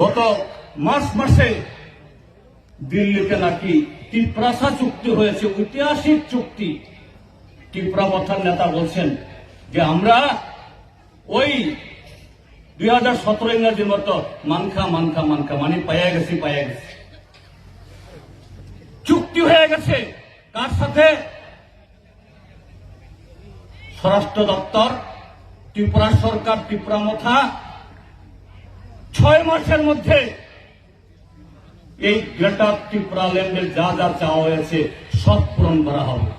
গত মার্চ মাসে দিল্লিতে নাকি ত্রিপ্রাসা চুক্তি হয়েছে, ঐতিহাসিক চুক্তি। ত্রিপুরা মথার নেতা বলছেন যে আমরা ওই দুই হাজার সতেরো ইংরাজির মতো মানখা মানখা মানখা মানে পাইয়া গেছি পাইয়া গেছি। চুক্তি হয়ে গেছে। কার সাথে স্বরাষ্ট্র দপ্তর, ত্রিপুরা সরকার, ত্রিপুরা মথা ছয় মাসের মধ্যে এই গ্রেটার ত্রিপুরা ল্যান্ডের যা যা চাওয়া হয়েছে, সব পূরণ করা হবে।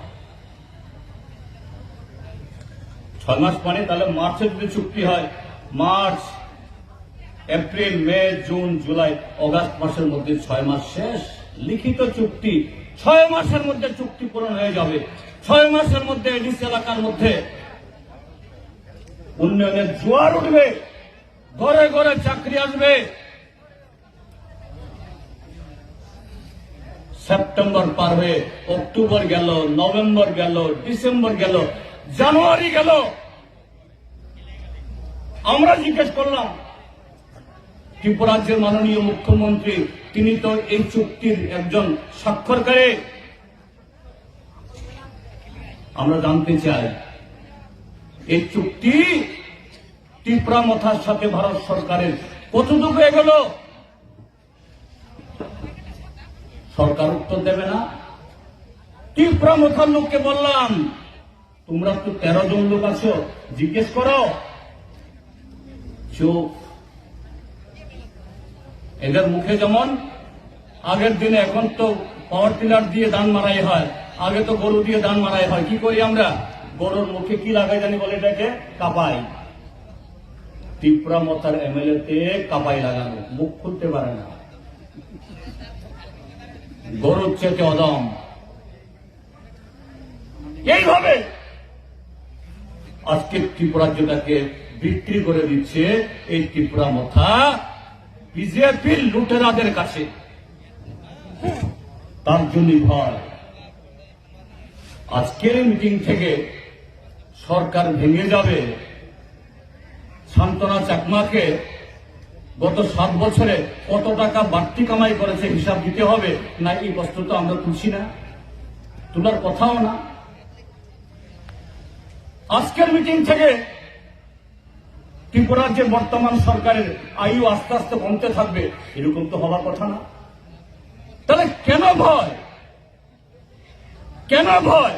ছয় মাস মানে তাহলে মার্চের যদি চুক্তি হয়, March, April, May, June, July, August মাসের মধ্যে ছয় মাস শেষ। লিখিত চুক্তি, ছয় মাসের মধ্যে চুক্তি পূরণ হয়ে যাবে। ছয় মাসের মধ্যে এডিসি এলাকার মধ্যে উন্নয়নের জোয়ার উঠবে। ঘরে ঘরে চাকরি আসবে। সেপ্টেম্বর পার হয়ে অক্টোবর গেল, নভেম্বর গেল, ডিসেম্বর গেল, জানুয়ারি গেল। আমরা জিজ্ঞেস করলাম, ত্রিপুরাজ্যের মাননীয় মুখ্যমন্ত্রী, তিনি তো এই চুক্তির একজন স্বাক্ষরকারী আমরা জানতে চাই, এই চুক্তি ত্রিপুরা মথার সাথে ভারত সরকারের কতটুকু এগোল? সরকার উত্তর দেবে না। ত্রিপুরা মথার লোককে বললাম, তোমরা তো তেরো জন লোক আছো, জিজ্ঞেস করো। চুপ এদের মুখে যেমন, আগের দিনে এখন তো পাওয়ার টিলার দিয়ে ধান মারাই হয়, আগে তো গরু দিয়ে ধান মারাই হয়, কি করি আমরা? গরুর মুখে কি লাগাই জানি বলে এটাকে কাপাই। ত্রিপুরা মতার এমএলএ তে কাপাই লাগানো, মুখ খুলতে পারে না। গরুর চেতে অদম। এইভাবে আজকে ত্রিপুরাজ্যটাকে বিক্রি করে দিচ্ছে এই ত্রিপুরা মথা বিজেপির লুটেরাদের কাছে। তার জন্যই ভয়। আজকের মিটিং থেকে সরকার ভেঙে যাবে। সান্ত্বনা চাকমাকে গত সাত বছরে কত টাকা বাড়তি কামাই করেছে হিসাব দিতে হবে? না, এই বস্ত্র তো আমরা তুলছি না। তোলার কথাও না। আজকের মিটিং থেকে ত্রিপুরার যে বর্তমান সরকারের আয়ু আস্তে আস্তে কমতে থাকবে, এরকম তো হওয়ার কথা না। তাহলে কেন ভয়? কেন ভয়?